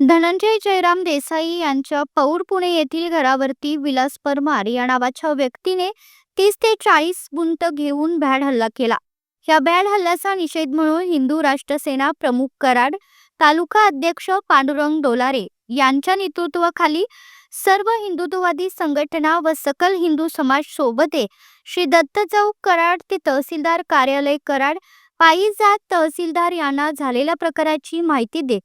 धनंजय जयराम देसाई यांच्या पौर पुणे येथील घरावरती विलास परमार या नावाच्या व्यक्तीने तीस ते चाळीस गुंत घेऊन भ्याड हल्ला केला. या भ्याड हल्ल्याचा निषेध म्हणून हिंदू राष्ट्र सेना प्रमुख कराड तालुका अध्यक्ष पांडुरंग डोलारे यांच्या नेतृत्वाखाली सर्व हिंदुत्ववादी संघटना व सकल हिंदू समाज सोबते श्री दत्त चौक कराड ते तहसीलदार कार्यालय कराड पायी जात तहसीलदार यांना झालेल्या प्रकाराची माहिती देत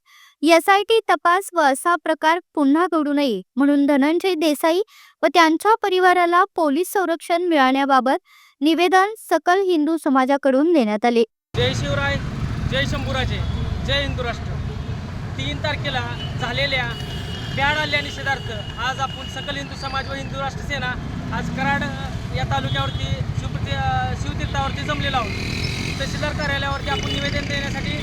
एसआयटी तपास व असा प्रकार पुन्हा घडू नये म्हणून धनंजय देसाई व त्यांच्या परिवाराला पोलीस संरक्षण मिळाल्याबाबत निवेदन सकल हिंदू समाजाकडून देण्यात आले. जय शिवराय जय शंभूराजे जय हिंदू राष्ट्र. तीन तारखेला झालेल्या प्याड हल्ल्या निषेधार्थ आज आपण सकल हिंदू समाज व हिंदू राष्ट्र सेना आज कराड या तालुक्यावरती शिवती शिवतीर्थावरती जमलेलो आहोत. तहसीलदार कार्यालयावरती आपण निवेदन देण्यासाठी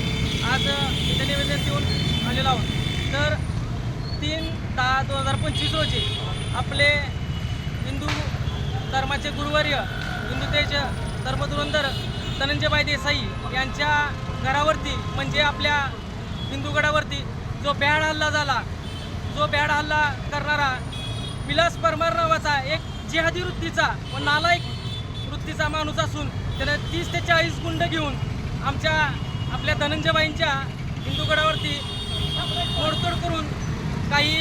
आज इथे निवेदन देऊन म्हणजे आलेलो आहोत तर तीन दहा दोन हजार पंचवीस रोजी आपले हिंदू धर्माचे गुरुवर्य हिंदू तेज धर्मधुरंधर धनंजयबाई देसाई यांच्या घरावरती म्हणजे आपल्या हिंदूगडावरती जो बॅड हल्ला झाला जो बॅड हल्ला करणारा विलास परमार नावाचा एक जिहादी वृत्तीचा व नालायक वृत्तीचा माणूस असून त्याने तीस ते चाळीस गुंड घेऊन आमच्या आपल्या धनंजयबाईंच्या हिंदूगडावरती तोडतोड करून काही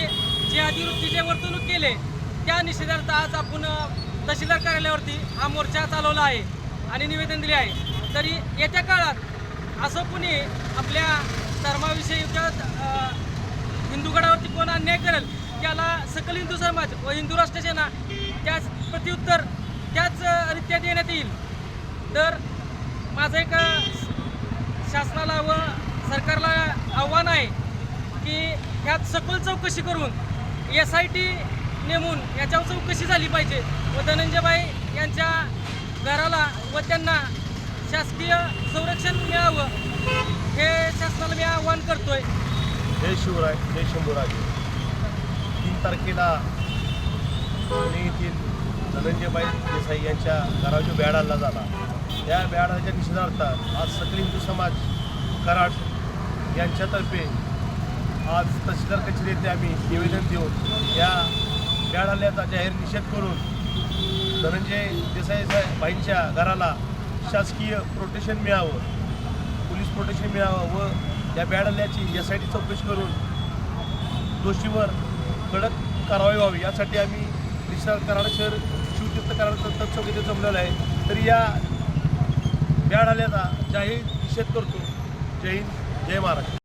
जे अतिवृत्तीचे वर्तणूक केले त्या निषेधार्थ आज आपण तहसीलदार कार्यालयावरती हा मोर्चा चालवला आहे आणि निवेदन दिले आहे. तरी येत्या काळात असं कुणी आपल्या धर्माविषयी हिंदूगडावरती कोण अन्याय करेल त्याला सकल हिंदू समाज व हिंदू राष्ट्र सेना त्याच प्रत्युत्तर त्याच रित्या देण्यात येईल. तर माझं एक शासनाला व सरकारला आव्हान आहे की ह्यात सखोल चौकशी करून एस आय टी नेमून याच्यावर चौकशी झाली पाहिजे. व धनंजयबाई यांच्या घराला व त्यांना शासकीय संरक्षण मिळावं हे शासनाला मी आवाहन करतोय. जय शिवराय जय शंभूराजे तीन तारखेला पुणे येथील धनंजयबाई देसाई यांच्या घरावर जो बॅड हल्ला झाला त्या बॅड निषेधार्थ आज सकल हिंदू समाज कराड यांच्यातर्फे आज तहसीलदार कचेरी येथे आम्ही. निवेदन देऊन या बॅड हल्ल्याचा जाहीर निषेध करून धनंजय देसाई साहेब घराला शासकीय प्रोटेक्शन मिळावं. पोलीस प्रोटेक्शन मिळावं व या बॅड हल्ल्याची एस आय टी चौकशी करून दोषीवर कडक कारवाई व्हावी. यासाठी आम्ही निष्ठार कराड शहर शिवतीर्थ कराड चौक जमलेलं आहे. तरी या बॅड हल्ल्याचा जाहीर निषेध करतो. जय हिंद जय महाराष्ट्र.